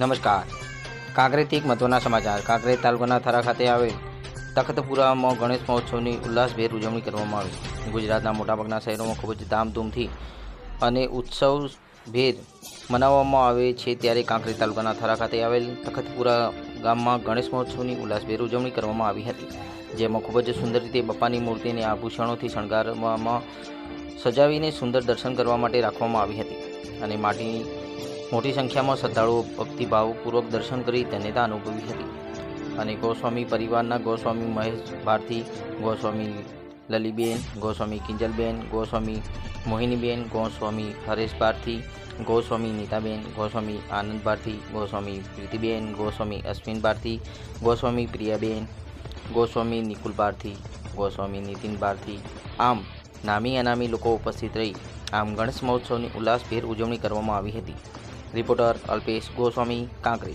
નમસ્કાર. કાંકરેજથી એક મહત્વના સમાચાર. કાંકરેજ તાલુકાના થરા ખાતે આવેલ તખતપુરામાં ગણેશ મહોત્સવની ઉલ્લાસભેર ઉજવણી કરવામાં આવી ગુજરાતના મોટાભાગના શહેરોમાં ખૂબ જ ધામધૂમથી અને ઉત્સવભેર મનાવવામાં આવે છે ત્યારે કાંકરેજ તાલુકાના થરા ખાતે આવેલ તખતપુરા ગામમાં ગણેશ મહોત્સવની ઉલ્લાસભેર ઉજવણી કરવામાં આવી હતી. જેમાં ખૂબ જ સુંદર રીતે બપ્પાની મૂર્તિને આભૂષણોથી શણગારવામાં, સજાવીને સુંદર દર્શન કરવા માટે રાખવામાં આવી હતી અને માટીની મોટી સંખ્યામાં શ્રદ્ધાળુઓ ભક્તિભાવપૂર્વક દર્શન કરી ધન્યતા અનુભવી હતી. અને ગોસ્વામી પરિવારના ગોસ્વામી મહેશ ભારતી, ગોસ્વામી લલીબેન, ગોસ્વામી કિંજલબેન, ગોસ્વામી મોહિનીબેન, ગોસ્વામી હરેશ ભારતી, ગોસ્વામી નીતાબેન, ગોસ્વામી આનંદ ભારતી, ગોસ્વામી પ્રીતિબેન, ગોસ્વામી અશ્વિન ભારતી, ગોસ્વામી પ્રિયાબેન, ગોસ્વામી નિકુલ ભારતી, ગોસ્વામી નીતિન ભારતી આમ નામી અનામી લોકો ઉપસ્થિત રહી. આમ ગણેશ મહોત્સવની ઉલ્લાસભેર ઉજવણી કરવામાં આવી હતી. રિપોર્ટર અલ્પેશ ગોસ્વામી કાંકરેજ